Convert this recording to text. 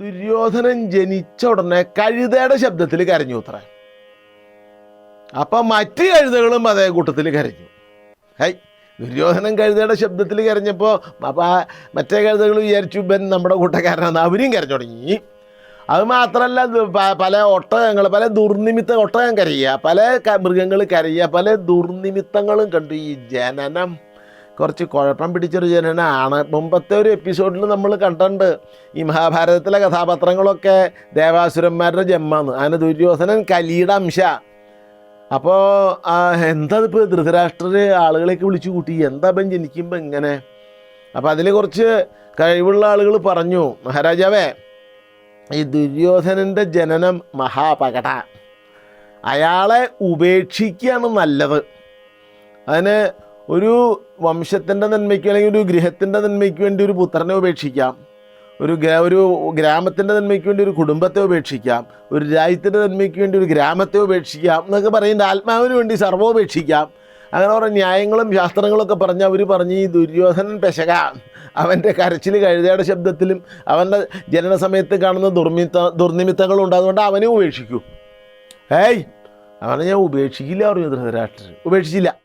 ദുര്യോധനൻ ജനിച്ച ഉടനെ കഴുതയുടെ ശബ്ദത്തിൽ കരഞ്ഞു അത്ര അപ്പം മറ്റ് കഴുതകളും അതേ കൂട്ടത്തിൽ കരഞ്ഞു. ഹൈ ദുര്യോധനൻ കഴുതയുടെ ശബ്ദത്തിൽ കരഞ്ഞപ്പോൾ അപ്പം മറ്റേ കഴുതകൾ വിചാരിച്ചു ഇവൻ നമ്മുടെ കൂട്ടക്കാരനാണ് അവരും കരഞ്ഞു തുടങ്ങി. അത് മാത്രമല്ല പല ഒട്ടകങ്ങൾ പല ദുർനിമിത്ത ഒട്ടകം കരയുക പല മൃഗങ്ങൾ കരയുക പല ദുർനിമിത്തങ്ങളും കണ്ടു ഈ ജനനം. കുറച്ച് കുഴപ്പം പിടിച്ചൊരു ജനനാണ്. മുമ്പത്തെ ഒരു എപ്പിസോഡിൽ നമ്മൾ കണ്ടിട്ടുണ്ട്. ഈ മഹാഭാരതത്തിലെ കഥാപാത്രങ്ങളൊക്കെ ദേവാസുരന്മാരുടെ ജന്മമാണ്. അങ്ങനെ ദുര്യോധനൻ കലിയുടെ അംശ. അപ്പോൾ എന്താ ഇപ്പോൾ ധൃതരാഷ്ട്രർ ആളുകളെയൊക്കെ വിളിച്ചു കൂട്ടി? എന്താ ഇപ്പം ജനിക്കുമ്പോൾ ഇങ്ങനെ? അപ്പോൾ അതിൽ കുറച്ച് കഴിവുള്ള ആളുകൾ പറഞ്ഞു. മഹാരാജാവേ ഈ ദുര്യോധനന്റെ ജനനം മഹാപകട. അയാളെ ഉപേക്ഷിക്കുകയാണ് നല്ലത്. അതിന് ഒരു വംശത്തിന്റെ നന്മയ്ക്ക് അല്ലെങ്കിൽ ഒരു ഗൃഹത്തിന്റെ നന്മയ്ക്ക് വേണ്ടി ഒരു പുത്രനെ ഉപേക്ഷിക്കാം. ഒരു ഒരു ഗ്രാമത്തിന്റെ നന്മയ്ക്ക് വേണ്ടി ഒരു കുടുംബത്തെ ഉപേക്ഷിക്കാം. ഒരു രാജ്യത്തിന്റെ നന്മയ്ക്ക് വേണ്ടി ഒരു ഗ്രാമത്തെ ഉപേക്ഷിക്കാം എന്നൊക്കെ പറയുന്ന ആത്മാവിന് വേണ്ടി സർവോപേക്ഷിക്കാം അങ്ങനെ കുറേ ന്യായങ്ങളും ശാസ്ത്രങ്ങളൊക്കെ പറഞ്ഞ് അവർ പറഞ്ഞ് ഈ ദുര്യോധനൻ പെശക അവന്റെ കരച്ചിൽ കഴുതയുടെ ശബ്ദത്തിലും അവന്റെ ജനന സമയത്ത് കാണുന്ന ദുർമിത്ത ദുർനിമിത്തങ്ങളും ഉണ്ട്. അതുകൊണ്ട് അവനെ ഉപേക്ഷിക്കൂ. ഏയ് അവനെ ഞാൻ ഉപേക്ഷിക്കില്ല പറഞ്ഞു ധൃതരാഷ്ട്രർ ഉപേക്ഷിച്ചില്ല.